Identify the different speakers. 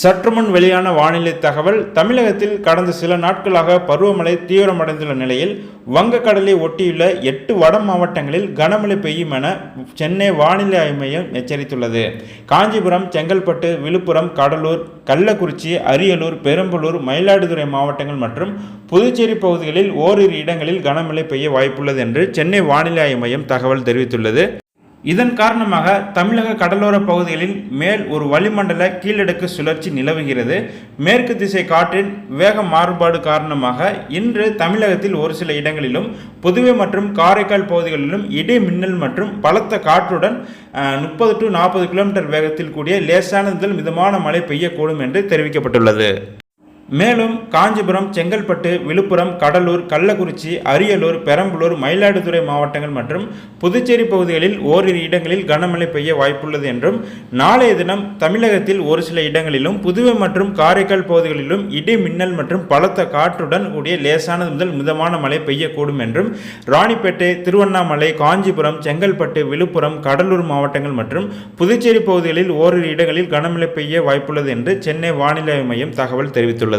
Speaker 1: சற்று முன் வெளியான வானிலை தகவல் தமிழகத்தில் கடந்த சில நாட்களாக பருவமழை தீவிரமடைந்துள்ள நிலையில் வங்கக்கடலை ஒட்டியுள்ள எட்டு வட மாவட்டங்களில் கனமழை பெய்யும் என சென்னை வானிலை ஆய்வு மையம் எச்சரித்துள்ளது காஞ்சிபுரம் செங்கல்பட்டு விழுப்புரம் கடலூர் கள்ளக்குறிச்சி அரியலூர் பெரம்பலூர் மயிலாடுதுறை மாவட்டங்கள் மற்றும் புதுச்சேரி பகுதிகளில் ஓரிரு இடங்களில் கனமழை பெய்ய வாய்ப்புள்ளது என்று சென்னை வானிலை ஆய்வு மையம் தகவல் தெரிவித்துள்ளது இதன் காரணமாக தமிழக கடலோர பகுதிகளில் மேல் ஒரு வளிமண்டல கீழடுக்கு சுழற்சி நிலவுகிறது மேற்கு திசை காற்றின் வேக மாறுபாடு காரணமாக இன்று தமிழகத்தில் ஒரு சில இடங்களிலும் புதுவை மற்றும் காரைக்கால் பகுதிகளிலும் இடி மின்னல் மற்றும் பலத்த காற்றுடன் முப்பது டு நாற்பது கிலோமீட்டர் வேகத்தில் கூடிய லேசான முதல் மிதமான மழை பெய்யக்கூடும் என்று தெரிவிக்கப்பட்டுள்ளது மேலும் காஞ்சிபுரம் செங்கல்பட்டு விழுப்புரம் கடலூர் கள்ளக்குறிச்சி அரியலூர் பெரம்பலூர் மயிலாடுதுறை மாவட்டங்கள் மற்றும் புதுச்சேரி பகுதிகளில் ஓரிரு இடங்களில் கனமழை பெய்ய வாய்ப்புள்ளது என்றும் நாளைய தினம் தமிழகத்தில் ஒரு சில இடங்களிலும் புதுவை மற்றும் காரைக்கால் பகுதிகளிலும் இடி மின்னல் மற்றும் பலத்த காற்றுடன் கூடிய லேசானது முதல் மிதமான மழை பெய்யக்கூடும் என்றும் ராணிப்பேட்டை திருவண்ணாமலை காஞ்சிபுரம் செங்கல்பட்டு விழுப்புரம் கடலூர் மாவட்டங்கள் மற்றும் புதுச்சேரி பகுதிகளில் ஓரிரு இடங்களில் கனமழை பெய்ய வாய்ப்புள்ளது என்று சென்னை வானிலை மையம் தகவல் தெரிவித்துள்ளது